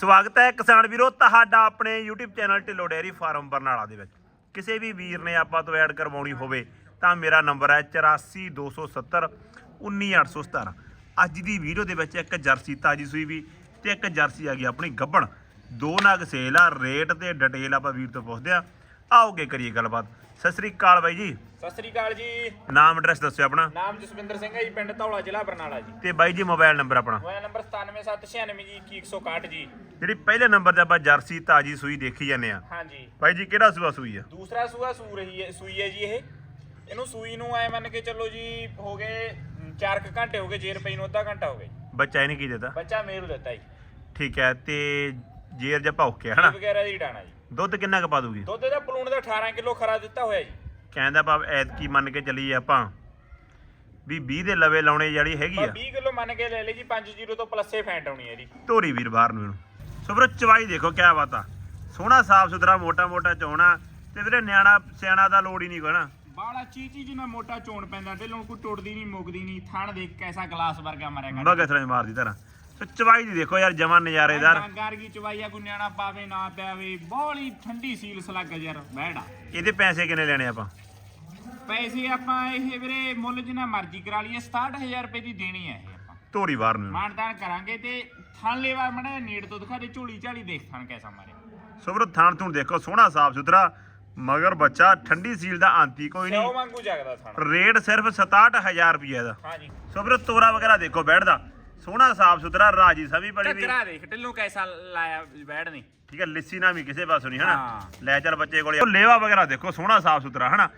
ਸਵਾਗਤ ਹੈ ਕਿਸਾਨ ਵੀਰੋ, ਤੁਹਾਡਾ ਆਪਣੇ YouTube channel Dhillon dairy farm Barnala ਦੇ ਵਿੱਚ। ਕਿਸੇ ਵੀ ਵੀਰ ਨੇ ਆਪਾਂ ਤੋਂ ਐਡ ਕਰਵਾਉਣੀ ਹੋਵੇ ਤਾਂ ਮੇਰਾ ਨੰਬਰ ਹੈ 84270 19817 ਅੱਜ ਦੀ ਵੀਡੀਓ ਦੇ ਵਿੱਚ ਇੱਕ ਜਰਸੀ ਤਾਜੀ ਸੂਈ ਵੀ ਤੇ ਇੱਕ ਜਰਸੀ ਆ ਗਈ ਆਪਣੀ ਗੱਬਣ। ਦੋ ਨਾਗ ਸੇਲ ਆ, ਰੇਟ ਤੇ ਡਿਟੇਲ ਆਪਾਂ ਵੀਰ ਤੋਂ ਪੁੱਛਦੇ ਆ ਆਓਗੇ ਕਰੀਏ ਗੱਲਬਾਤ। ਸਤਿ ਸ੍ਰੀ ਅਕਾਲ ਬਾਈ ਜੀ। ਸਤਿ ਸ੍ਰੀ ਅਕਾਲ ਜੀ। ਨਾਮ ਐਡਰੈਸ ਦੱਸਿਓ ਆਪਣਾ। ਨਾਮ ਜਸਵਿੰਦਰ ਸਿੰਘ ਹੈ ਜੀ ਪਿੰਡ ਧੌਲਾ ਜ਼ਿਲ੍ਹਾ ਬਰਨਾਲਾ ਜੀ। ਤੇ ਬਾਈ ਜੀ ਮੋਬਾਈਲ ਨੰਬਰ ਆਪਣਾ। ਮੋਬਾਈਲ ਨੰਬਰ 97796 ਜੀ 2161 ਜੀ। ਜਿਹੜੀ ਪਹਿਲੇ ਨੰਬਰ ਤੇ ਆਪਾਂ ਜਰਸੀ ਤਾਜੀ ਸੂਈ ਦੇਖੀ ਜਾਂਦੇ ਆ। ਹਾਂਜੀ। ਬਾਈ ਜੀ ਕਿਹੜਾ ਸੂਆ ਸੂਈ ਆ? ਦੂਸਰਾ ਸੂਆ ਸੂ ਰਹੀ ਹੈ ਸੂਈ ਹੈ ਜੀ ਇਹ। ਇਹਨੂੰ ਸੂਈ ਨੂੰ ਐ ਮੰਨ ਕੇ ਚੱਲੋ ਜੀ ਹੋ ਗਏ 4 ਘੰਟੇ ਹੋ ਗਏ ਜੇਰ ਪਈ ਨੂੰ ਅੱਧਾ ਘੰਟਾ ਹੋ ਗਿਆ ਜੀ। ਬੱਚਾ ਇਹਨੇ ਕੀ ਦਿੱਤਾ? ਬੱਚਾ ਮੇਲ ਦਿੱਤਾ ਜੀ। ਠੀਕ ਹੈ ਤੇ ਜੇਰ ਜਾਂ ਭੌਕ ਕੇ ਹਨਾ? ਵਗੈਰਾ ਦੀ ਡਾਣਾ ਜੀ। ਦੁੱਧ ਕਿੰਨਾ ਕੁ ਪਾ ਦੂਗੀ? ਦੁੱਧ ਦਾ ਪਲੂਣ ਦਾ 18 ਕਿਲੋ ਖਰਾ ਦਿੱਤਾ ਹੋਇਆ ਜੀ। ਕਹਿੰਦਾ ਭਾਵ ਐਤਕੀ ਮੰਨ ਕੇ ਚੱਲੀਏ ਆਪਾਂ ਵੀ 20 ਦੇ ਲਵੇ ਲਾਉਣੇ ਜਿਹੜੀ ਹੈਗੀ ਆ। 20 ਕਿਲੋ ਮੰਨ ਕੇ ਲੈ ਲਈ ਜੀ 5 ਤੋਂ ਪਲੱਸੇ ਫੈਂਟ ਆਉਣੀ ਹੈ ਜੀ। ਧੋਰੀ ਵੀਰ ਬਾਹਰ ਨੂੰ ਇਹਨੂੰ। ਸੋ ਵੀਰੋ ਚਵਾਈ ਦੇਖੋ ਕਿਆ ਬਾਤ ਆ। ਸੋਹਣਾ ਸਾਫ਼ ਸੁਥਰਾ ਮੋਟਾ ਮੋਟਾ ਚੋਣਾ ਤੇ ਵੀਰੇ ਨਿਆਣਾ ਸਿਆਣਾ ਦਾ ਲੋੜ ਹੀ ਨਹੀਂ ਨਾ। ਬਾਲਾ ਚੀਚੀ ਜਿਹਾ ਮੋਟਾ ਚੋਣ ਪੈਂਦਾ ਢਿੱਲੋਂ ਕੋਈ ਟੁੱਟਦੀ ਨਹੀਂ ਮੁੱਕਦੀ ਨਹੀਂ ਥਣ ਦੇਖ ਕੈਸਾ ਗਲਾਸ ਵਰਗਾ ਮਰਿਆ ਕਰ ਬਗਤ ਰਾਂ ਮਾਰਦੀ ਤਰ੍ਹਾਂ ਚਵਾਈ ਦੀ ਦੇਖੋ ਯਾਰ ਜਮਾਂ ਨਜ਼ਾਰੇਦਾਰ। ਗਾਂਗਾਰ ਕੀ ਚਵਾਈਆ ਕੋਈ ਨਿਆਣਾ ਪਾਵੇ ਨਾ ਪਾਵੇ ਬੋਲੀ ਠੰਡੀ ਸੀਲ ਸਲੱਗ ਯਾਰ ਬਹਿੜਾ। ਇਹਦੇ ਪੈਸੇ ਕਿੰਨੇ ਲੈਣੇ ਆਪਾਂ? ਪੈਸੇ ਆਪਾਂ ਇਹ ਵੀਰੇ ਮੁੱਲ ਜਿੰਨਾ ਮਰਜ਼ੀ ਕਰਾ ਲਈਏ 67000 ਰੁਪਏ ਦੀ ਦੇਣੀ ਹੈ ਇਹ ਆਪਾਂ। ਧੋਰੀ ਬਾਹਰ ਨੂੰ। ਮਾਨਦਾਨ ਕਰਾਂਗੇ ਤੇ ਥਣ ਲੈਵਾ ਮੜਾ ਨੇੜ ਤੋਂ ਦਿਖਾ ਦੇ ਝੋਲੀ ਝਾਲੀ ਦੇਖ ਥਣ ਕੈਸਾ ਮਾਰੇ ਸੋ ਵੀਰੋ ਥਾਣ ਥੂਣ ਦੇਖੋ ਸੋਹਣਾ ਸਾਫ਼ ਸੁਥਰਾ ਮਗਰ ਬੱਚਾ ਠੰਡੀ ਸੀਲ ਦਾ ਆਂਤੀ ਕੋਈ ਨਹੀਂ। ਵਾਂਗੂ ਜਗਦਾ ਥਣ ਰੇਟ ਸਿਰਫ 67000 ਰੁਪਏ ਦਾ। ਹਾਂਜੀ। ਸੋ ਵੀਰੋ ਤੋਰਾ ਵਗੈਰਾ ਦੇਖੋ ਬੈਠਦਾ। ਸੋਹਣਾ ਸਾਫ਼ ਸੁਥਰਾ ਰਾਜੀ ਸਭੀ ਬੜੀ ਵੀ ਟੱਕਰਾ ਦੇਖ ਢਿੱਲੋਂ ਕੈਸਾ ਲਾਇਆ ਬੈੜ ਨਹੀਂ ਠੀਕ ਹੈ ਲਿੱਸੀ ਨਾ ਵੀ ਕਿਸੇ ਪਾਸੋਂ ਨਹੀਂ ਹਨਾ? ਹਾਂ। ਲੈ ਚੱਲ ਬੱਚੇ ਕੋਲੇ। ਉਹ ਲੇਵਾ ਵਗੈਰਾ ਦੇਖੋ ਸੋਹਣਾ ਸਾਫ਼ ਸੁਥਰਾ ਹਨਾ?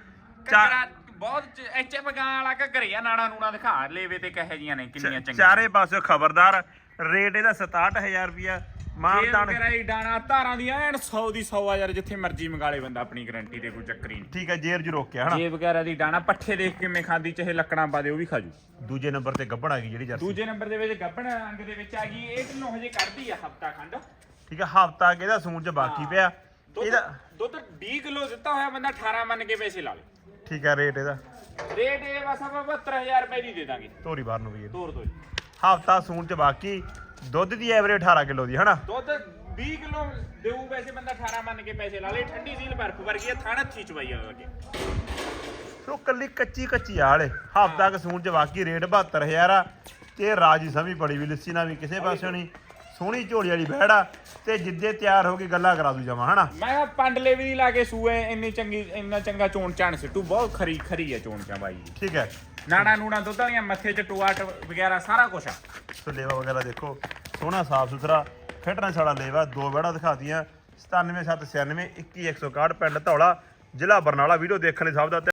ਚਾ- ਬਹੁਤ ਐਚ ਐਫ ਗਾਂ ਵਾਲਾ ਘਗਰੀਆ ਨਾਣਾ ਨੂਣਾ ਦਿਖਾ ਲੇਵੇ ਤੇ ਕਹੇ ਜੀਆਂ ਨੇ ਕਿੰਨੀਆਂ ਚੰਗੀਆਂ। ਚਾਰੇ ਪਾਸੇ ਖਬਰਦਾਰ ਰੇਟ ਇਹਦਾ 67000 ਰੁਪਿਆ ਮਾਨਤਾਨ ਵਗੈਰਾ ਹੀ ਡਾਣਾ ਧਾਰਾਂ ਦੀਆਂ ਐਨ 100 ਦੀ 100 ਆ ਯਾਰ ਜਿੱਥੇ ਮਰਜ਼ੀ ਮੰਗਾਲੇ ਬੰਦਾ ਆਪਣੀ ਗਾਰੰਟੀ ਤੇ ਕੋਈ ਚੱਕਰੀ ਨਹੀਂ। ਠੀਕ ਹੈ ਜੇਰ ਜੂ ਰੋਕਿਆ ਹਨਾ? ਜੇ ਵਗੈਰਾ ਦੀ ਡਾਣਾ ਪੱਠੇ ਦੇਖ ਕਿਵੇਂ ਖਾਂਦੀ ਚਾਹੇ ਲੱਕੜਾਂ ਪਾ ਦੇ ਉਹ ਵੀ ਖਾਜੂ ਦੂਜੇ ਨੰਬਰ ਤੇ ਗੱਬੜ ਆ ਗਈ ਜਿਹੜੀ ਜਰਸੀ। ਦੂਜੇ ਨੰਬਰ ਦੇ ਵਿੱਚ ਗੱਬਣ ਰੰਗ ਦੇ ਵਿੱਚ ਆ ਗਈ ਇਹ ਢਿੱਲੋਂ ਹਜੇ ਕੱਢਦੀ ਆ ਹਫਤਾ ਖੰਡ। ਠੀਕ ਹੈ ਹਫਤਾ ਇਹਦਾ ਸੂਣ ਚ ਬਾਕੀ ਪਿਆ। ਇਹਦਾ ਦੁੱਧ 20 ਕਿਲੋ ਦਿੱਤਾ ਹੋਇਆ ਬੰਦਾ 18 ਮੰਨ ਕੇ ਪੈਸੇ ਲਾ ਲੇ। ਠੀਕ ਹੈ ਰੇਟ ਇਹਦਾ। ਰੇਟ ਇਹ ਬਸ ਆਪਾਂ 72000 ਰੁਪਏ ਦੀ ਦੇ ਦਾਂਗੇ। ਧੋਰੀ ਬਾਹਰ ਨੂੰ ਵੀ ਤੋਰ ਦੋ ਹਫਤਾ ਸੂਣ ਚ ਬਾਕੀ। ਦੁੱਧ ਦੀ ਐਵਰੇਜ 18 ਕਿਲੋ ਦੀ ਹਨਾ? ਦੁੱਧ 20 ਕਿਲੋ ਦੇਊ ਵੈਸੇ ਬੰਦਾ 18 ਮੰਨ ਕੇ ਪੈਸੇ ਲਾ ਲੇ ਠੰਡੀ ਸੀਲ ਬਰਫ ਵਰਗੀ ਆ ਥਾਣ ਹੱਥੀ ਚਵਾਈ ਆ ਲੱਗੇ ਸੋ ਕੱਲੀ ਕੱਚੀ ਕੱਚੀ ਆ ਹਲੇ। ਹਫਤਾ ਕ ਸੂਣ ਚ ਬਾਕੀ ਰੇਟ 72000 ਆ ਤੇ ਰਾਜੀ ਸਮੀ ਬੜੀ ਵੀ ਲੱਸੀ ਨਾ ਵੀ ਕਿਸੇ ਪਾਸੇ ਨਹੀਂ। ਸੋਹਣੀ ਝੋਲੀ ਵਾਲੀ ਬਹਿੜਾ ਤੇ ਜਿੱਦੇ ਤਿਆਰ ਹੋ ਕੇ ਗੱਲਾਂ ਕਰਾ ਦੂ ਜਮਾ ਹਨਾ? ਮੈਂ ਕਿਹਾ ਪੰਡਲੇ ਵੀ ਨਹੀਂ ਲਾ ਕੇ ਸੂਏ ਇੰਨੀ ਚੰਗੀ ਇੰਨਾ ਚੰਗਾ ਚੋਣ ਚਾਣ ਸਿੱਟੂ ਬਹੁਤ ਖਰੀ ਖਰੀ ਆ ਚੋਣ ਚਾ ਬਾਈ। ਠੀਕ ਹੈ। ਨਾੜਾ ਨੂੜਾ ਦੁੱਧ ਵਾਲੀਆਂ, ਮੱਥੇ 'ਚ ਟੁਆਟ ਵਗੈਰਾ, ਸਾਰਾ ਕੁਝ ਆ। ਸੋ ਲੇਵਾ ਵਗੈਰਾ ਦੇਖੋ, ਸੋਹਣਾ ਸਾਫ਼ ਸੁਥਰਾ ਫਿਟਨੈਸ ਵਾਲਾ ਲੇਵਾ, ਦੋ ਬਹਿੜਾ ਦਿਖਾਤੀਆਂ 97796 21161 ਪਿੰਡ ਧੌਲਾ, ਜ਼ਿਲ੍ਹਾ ਬਰਨਾਲਾ, ਵੀਡੀਓ ਦੇਖਣ ਲਈ ਸਭ ਦਾ